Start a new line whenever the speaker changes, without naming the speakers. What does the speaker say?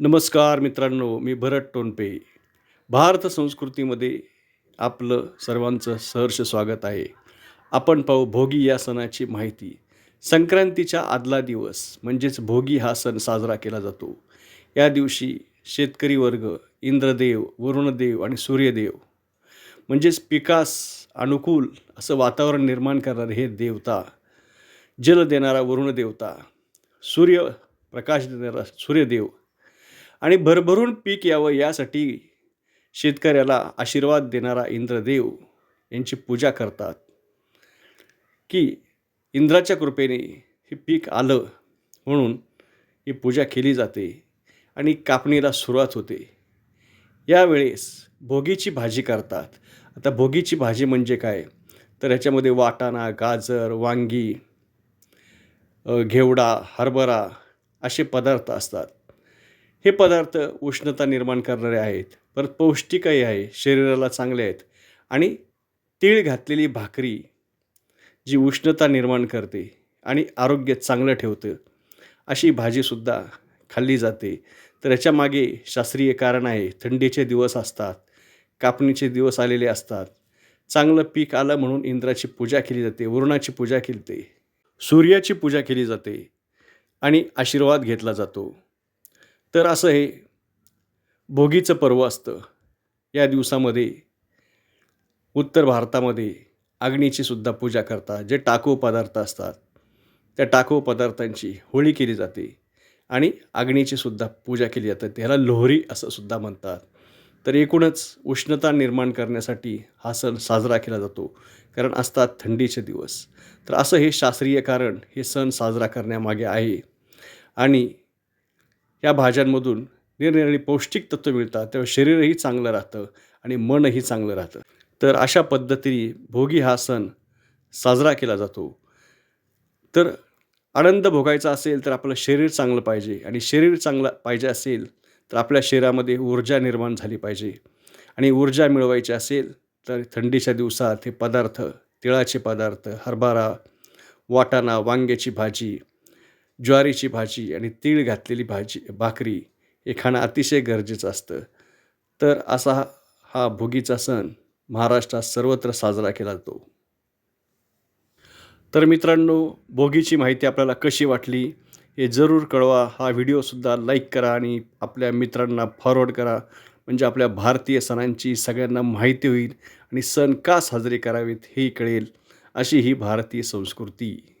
नमस्कार मित्रांनो मी भरत टोनपे. भारत संस्कृतीमध्ये आपलं सर्वांचं सहर्ष स्वागत आहे. आपण पाहू भोगी या सणाची माहिती. संक्रांतीच्या आदला दिवस म्हणजेच भोगी हा सण साजरा केला जातो. या दिवशी शेतकरी वर्ग इंद्रदेव वरुणदेव आणि सूर्यदेव म्हणजेच पिकास अनुकूल असं वातावरण निर्माण करणारे हे देवता जल देणारा वरुण देवता सूर्य प्रकाश देणारा सूर्यदेव आणि भरभरून पीक यावं यासाठी शेतकऱ्याला आशीर्वाद देणारा इंद्रदेव यांची पूजा करतात. की इंद्राच्या कृपेने हे पीक आलं म्हणून ही पूजा केली जाते आणि कापणीला सुरुवात होते. यावेळेस भोगीची भाजी करतात. आता भोगीची भाजी म्हणजे काय? तर ह्याच्यामध्ये वाटाणा गाजर वांगी घेवडा हरभरा असे पदार्थ असतात. हे पदार्थ उष्णता निर्माण करणारे आहेत. परत पौष्टिकही आहे. शरीराला चांगले आहेत. आणि तीळ घातलेली भाकरी जी उष्णता निर्माण करते आणि आरोग्य चांगलं ठेवतं अशी भाजीसुद्धा खाल्ली जाते. तर याच्यामागे शास्त्रीय कारण आहे. थंडीचे दिवस असतात. कापणीचे दिवस आलेले असतात. चांगलं पीक आलं म्हणून इंद्राची पूजा केली जाते. वरुणाची पूजा केली जाते. सूर्याची पूजा केली जाते. आणि आशीर्वाद घेतला जातो. तर असं हे भोगीचं पर्व असतं. या दिवसामध्ये उत्तर भारतामध्ये अग्नीची सुद्धा पूजा करतात. जे टाकू पदार्थ असतात त्या टाकू पदार्थांची होळी केली जाते आणि अग्नीची सुद्धा पूजा केली जाते. त्याला लोहरी असं सुद्धा म्हणतात. तर एकूणच उष्णता निर्माण करण्यासाठी हा सण साजरा केला जातो. कारण असतात थंडीचे दिवस. तर असं हे शास्त्रीय कारण हे सण साजरा करण्यामागे आहे. आणि या भाज्यांमधून निरनिराळी पौष्टिक तत्त्व मिळतात. तेव्हा शरीरही चांगलं राहतं आणि मनही चांगलं राहतं. तर अशा पद्धतीने भोगी हा सण साजरा केला जातो. तर आनंद भोगायचा असेल तर आपलं शरीर चांगलं पाहिजे आणि शरीर चांगलं पाहिजे असेल तर आपल्या शरीरामध्ये ऊर्जा निर्माण झाली पाहिजे. आणि ऊर्जा मिळवायची असेल तर थंडीच्या दिवसात हे पदार्थ तिळाचे पदार्थ हरभरा वाटाणा वांग्याची भाजी ज्वारीची भाजी आणि तीळ घातलेली भाजी भाकरी हे खाणं अतिशय गरजेचं असतं. तर असा हा- भोगीचा सण महाराष्ट्रात सर्वत्र साजरा केला जातो. तर मित्रांनो भोगीची माहिती आपल्याला कशी वाटली हे जरूर कळवा. हा व्हिडिओसुद्धा लाईक करा आणि आपल्या मित्रांना फॉरवर्ड करा. म्हणजे आपल्या भारतीय सणांची सगळ्यांना माहिती होईल आणि सण का साजरे करावेत हे कळेल अशी ही भारतीय संस्कृती.